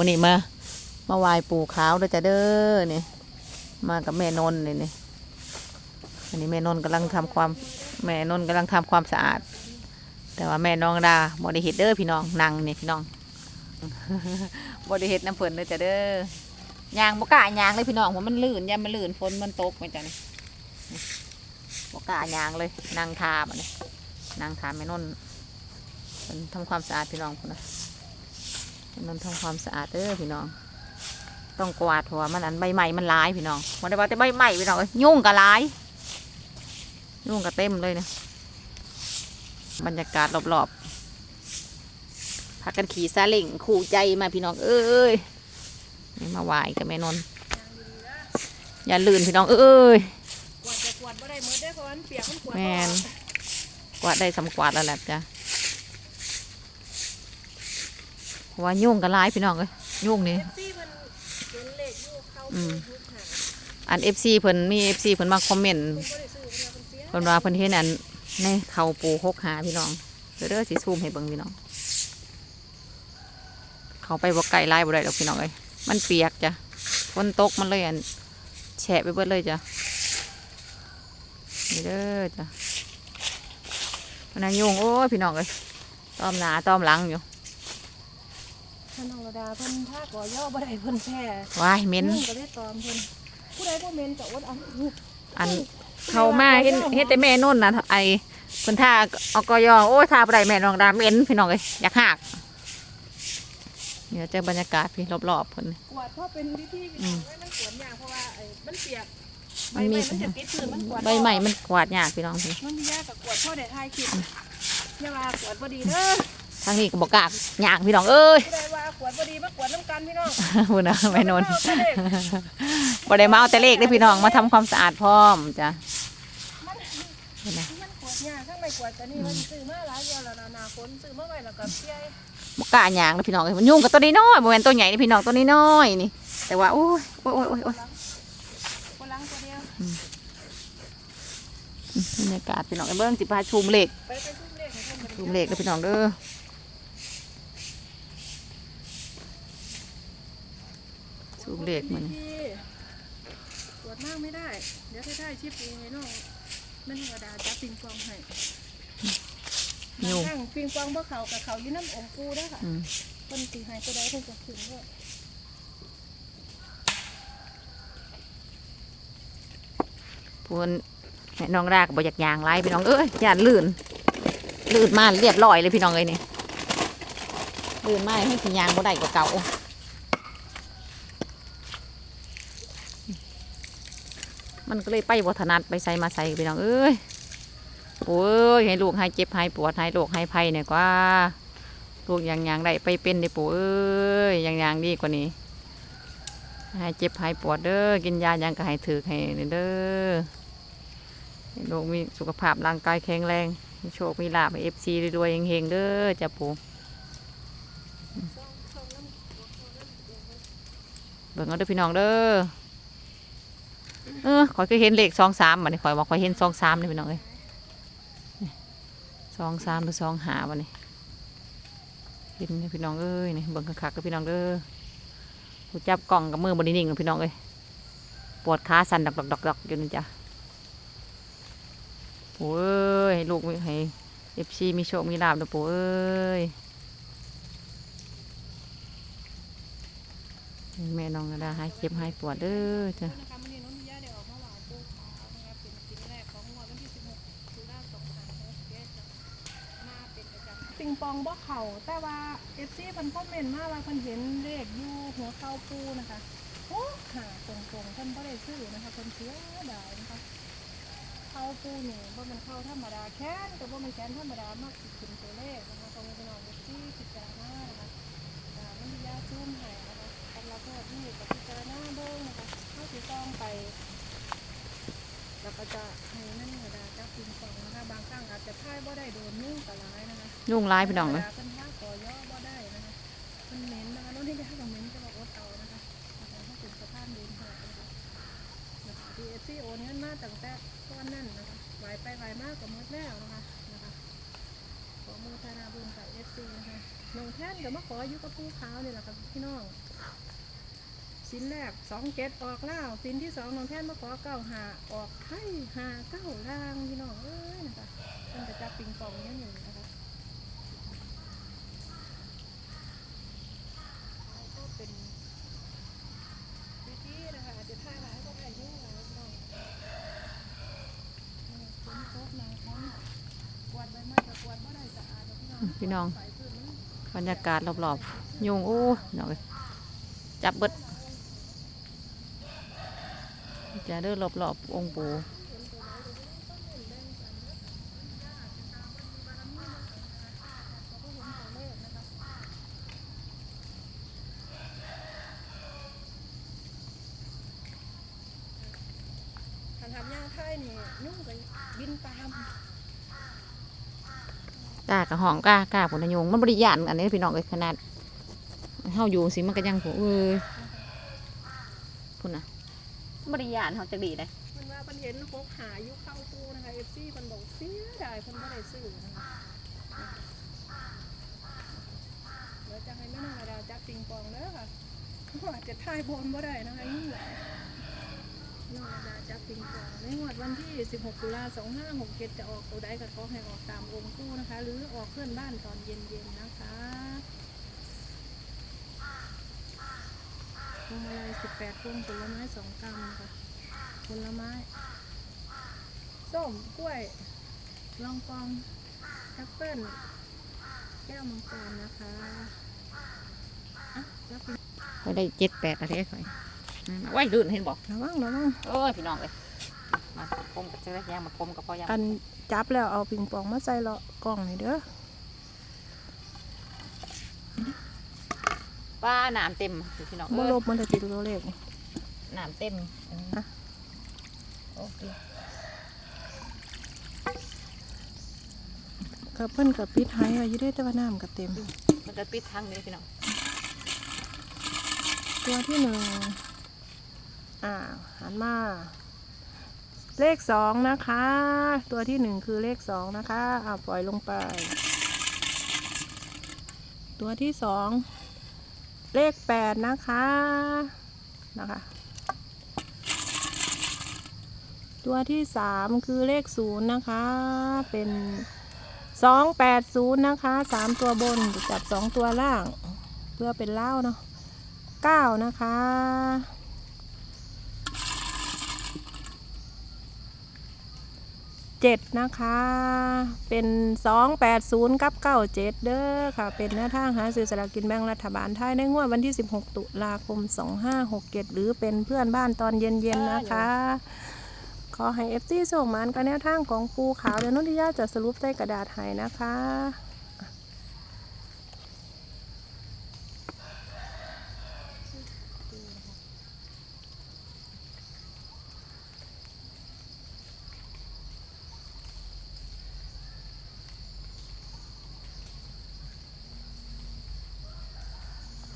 วันนี้มา มาไหว้ปู่ขาวเด้อจ้ะเด้อเนี่ยมากับแม่นนท์นี่นี่อันนี้แม่นนท์กำลังทำความแม่นนท์กำลังทำความสะอาด แต่ว่าแม่น้องดาบ่ได้เฮ็ดเด้อพี่น้องนั่งนี่ยพี่น้องบ่ได้เฮ็ดน้ำเพิ่นเด้อจ้ะเด้อยางบ่กล้ายางเลยพี่น้องเพราะมันลื่นยามันลื่นฝนมันตกมาจ้ะนี่บ่กล้ายางเลยนั่งทาบัดนี้นั่งทาแม่นนท์ทำความสะอาดพี่น้องพุ่นนะ มันทำความสะอาดเด้อพี่น้อง ต้องกวาดเพราะว่ามันอันใบใหม่มันหลายพี่น้องมันได้ว่าแต่ใบใหม่พี่น้องเอ้ยยุ่งกับหลายยุ่งกับเต็มเลยนะบรรยากาศรอบๆพากันขี่ซาเล้งขู่ใจมาพี่น้อง เอ้ยนี่มาไหวกับแม่นนท์อย่าลื่นพี่น้องเอ้ยกวาดจะกวาดบ่ได้หมดได้อเพราะมันเปียกมันกวาดแม่นบ่ออกกวาดได้สำกวาดแล้วแหละจ้ะเพราะ ว่ายุ่งกับหลายพี่น้องเอ้ยยุ่งนี่เอฟซีมันเห็นเลขอยู่เข้าอืมยุคหาอันเอฟซีเพิ่นมีเอฟซีเพิ่นมาคอมเมนต์ผมบ่ได้ซื้อเวลาเพิ่นเสียเพิ่นว่าเพิ่นเห็นอันในเขาปูหกหาพี่น้องเด้อเด้อสิซูมให้เบิ่งพี่น้อง เขาไปบ่ไกลไล่บ่ได้ดอกพี่น้องเอ้ยมันเปียกจ้ะฝนตกมันเลยอันแฉะไปเบิดเลยจ้ะนี่เด้อจ้ะมันน่ะยุงโอ้ยพี่น้องเอ้ยตอมหนาตอมหลังอยู่ ท่านองระดาเพิ่นท่าก่อย่อบ่ได้เพิ่นแพ้ว้ายเหม็นนุ่งก็ได้ตอมเพิ่นผู้ใดบ่เหม็นก็อดเอาอันเขามาเห็นเห็นแต่แม่นุ่นนะไอเพิ่นท่าเอากอยอโอ้ยท่าบ่ได้แม่น้องดาเหม็นพี่น้องเอ้ยอยากหักนี่เจอบรรยากาศพี่รอบๆเพิ่นกวาดเพราะเป็นวิธีอืมไว้มันกวาดยากเพราะว่าไอ้มันเปียกมันมีใบไมันจะติดพื้นมันกวาดใบใหม่มันกวาดยากพี่น้องพี่มันมียากกับกวาดเพราะได้ถ่ายคลิปอย่าว่ากวาดบ่ดีเด้อ ทางนี้ก็บอกกล้ากยากพี่น้องเอ้ยผู้ใดว่ากวาดบ่ดีมากวาดน้ำกันพี่น้องพูดนะแม่นนท์เอาแต่เลขบ่ได้มาเอาแต่เลขได้อพี่น้องมาทำความสะอาดพร้อมจ้ะมันพูดนะมันกวาดยากข้างในกวาดกันนี่มันซื้อมาหลายเดียวแล้วนะหนาฝนซื้อมาไว้แล้วก็เสียบอกกล้ายางเลยพี่น้องเอ้ยมันยุ่งกับตัวนี้น้อยบ่แม่นตัวใหญ่นี่พี่น้องตัวนี้น้อยนี่ แต่ว่าโอ้ยโอ้ยโอ้ยโอ้ยโอ้ยคนล้างตัวเดียวบรรยากาศพี่น้องเอ้ยเบิ่งสิพาชูมเลขไปไปทุ่มเลขให้เพิ่นชูมเลขเด้อพี่น้องเด้อ ชูมเลขมันตรวจมากไม่ได้ เดี๋ยวถ้าได้ชิปเองไงน้องมันธรรมดาจับปิงปองให้ยุ่งบางครั้งปิงปองบ่เขากับเขาอยู่น้ำองค์ปูเด้อค่ะอืมเพิ่นสิให้ตัวใดเพิ่นจะขึ้นเด้อพูนแม่น้องรากบ่อยากยางไรพี่น้องเอ้ยย่านลื่น ลื่นมาเรียบร้อยเลยพี่น้องเอ้ยนี่ลื่นมาให้สิยางบ่ได้กว่าเก่า มันก็เลยไปบ่ถนัดไปใส่มาใส่พี่น้องเอ้ยโอ้ยให้ลูกให้เจ็บให้ปวดให้โรคให้ภัยเนี่ยกว่าลูกอย่างยางได้ไปเป็นได้ปู่เอ้ยอย่างยางดีกว่านี้ให้เจ็บให้ปวดเด้อกินยายังก็ให้ถือให้เด้อลูกมีสุขภาพร่างกายแข็งแรงมีโชคมีลาภเอฟซีรวยๆเฮงๆเด้อจ้ะปู่เบิ่งเอาเด้อพี่น้องเด้อ เออขอยก็เห็นเลขสองสามบัดนี้ขอยบอกขอยเห็นสองสามนี่พี่น้องเอ้ยสองสามหรือสองหาบัดนี้เห็นนี่พี่น้องเอ้ยนี่เบิ่งคักๆเด้อพี่น้องเด้อหูจับกล่องกับมือบไดีนิ่งหรอกพี่น้องเอ้ยปวดขาสั่นดอกดอกดอกดอกอยู่นี่จ้ะโอ้ยให้ลูกมีให้เอฟซีมีโชคมีลาบเด้อปู่เอ้ยแม่น้องกระดาหายเจ็บหายปวดเด้อจ้ะ ปิงปองบ่เข่าแต่ว่า FC เพิ่นคอมเมนต์มาว่าเพิ่นเห็นเลขอยู่หัวเข่าปูนะคะโอ้หาตรงๆเพิ่นบ่ได้ซื้อนะคะเพิ่นเสียดายนะคะเข้าปูนี่บ่แมันเข้าธรรมดาแค้นก็บ่ามันแค้นธรรมดามากสิขึ้นตัวเลขนะคะตรงพี่น้องที่พิจารณานะคะอ่มันยาซุ่มให้ ยุ่งร้ายพี่น้องเลยธรรมดาเพิ่นท่าก่อย่อบ่ได้นะคะเพิ่นเหม็นนะคะน้องที่ยาก็เหม็นจะบอกอดเอานะคะนะคะถ้าถึงสะพานเดินหานะคะดีเอฟซีโอนเงินมาตั้งแต่ก้อนนั่นนะคะไหวไปไหวมากกับมืดแล้วนะคะนะคะขอมูทนาบุญกับเอฟซีนะคะน้องแท่นกับมาขออยู่กับผู้ขาวนี่แหละครับพี่น้องสินแรกสองเจ็ดออกเล่าสินที่สองนองแท่นมาขอเก้าหาออกไข่หาเก้าล่างพี่น้องเอ้ยนะคะเพิ่นจะจับปิงปองเนี่ยอยู่นะคะแล้วก็เป็นวิธีนะคะอาจจะท่าร้ายก็ได้ยุ่งหลายพี่น้องนี่ฝนตกหนังฝนกวาดใบไม้กับกวาดบ่ได้สะอาดหรอก พี่น้องบรรยากาศรอบๆยุงโอ้พี่อยจับเบิดจะเดินรอบๆองค์ปู่ทำย่างไทยนี่ยุ่งกับบินตาม กล้ากับห้องกล้ากล้าผลนยุงมันบริยานอันนี้พี่น้องเอ้ยขนาดเฮาอยู่สิมันก็ยังผูเอ้ยพุ่นนะบริยานเฮาจะดีเลยมันว่ามันเห็นพกหาอยุเข้าตู้นะคะเอฟซีมันบอกเสียดายเพิ่นไม่ได้ซื้อนะคะเดี๋ยวจะให้แม่นางระดาจับปิงปองเด้อค่ะเพราะอาจจะท่ายบนบ่ได้นะคะยิ่งหลาย น้อดาจับปิงปองในงวดวันที่ 16 ตุลา2567 จะออกตัวใดก็ขอให้ออกตามองค์ตู้นะคะ หรือออกเพื่อนบ้านตอนเย็นๆนะคะพวงมาลัย18พวงผลไม้2กรัมค่ะผลไม้ ส้มกล้วยลองกองแอปเปิ้ลแก้วมังกรนะคะอะแล้วเป็นไปได้เจ็ดแปดอะไรค่อยนั่นน่ะ ไว้ลื่นเห็นบอกระวังระวังโอ้ยพี่น้องเลยมาคมกับเจ้าย่างมาคมกับพ่อย่างอันจับแล้วเอาปิงปองมาใส่เลาะกล่องนี่เด้อป้าน้ำเต็มพี่น้องบ่เอ้ยลบมันจะติดตัวเลขน้ำเต็มอันนี้อะโอเคกับเพิ่นกับปิดหายไว้อยู่ได้แต่ว่าน้ำกับเต็ม มันจะปิดทางนี้พี่น้องตัวที่หนึ่ง อ่าหันมา เลขสองนะคะ ตัวที่หนึ่งคือเลขสองนะคะอ่าปล่อยลงไป ตัวที่สองเลขแปดนะคะนะคะตัวที่สามคือเลขศูนย์นะคะ เป็นสองแปดศูนย์นะคะสามตัวบนจับสองตัวล่าง เพื่อเป็นเล่าเนาะเก้านะคะ เจ็ดนะคะ เป็นสองแปดศูนย์กับเก้าเจ็ดเด้อค่ะ เป็นหน้าทางหาซื้อสลากกินแบ่งรัฐบาลไทยในงวดวันที่ 16 ตุลาคม 2567 หรือเป็นเพื่อนบ้านตอนเย็นๆนะคะ ขอให้เอฟซีส่งมานกับแนวทางของปูขาวเดี๋ยวนุติยาจะสรุปใส่กระดาษให้นะคะ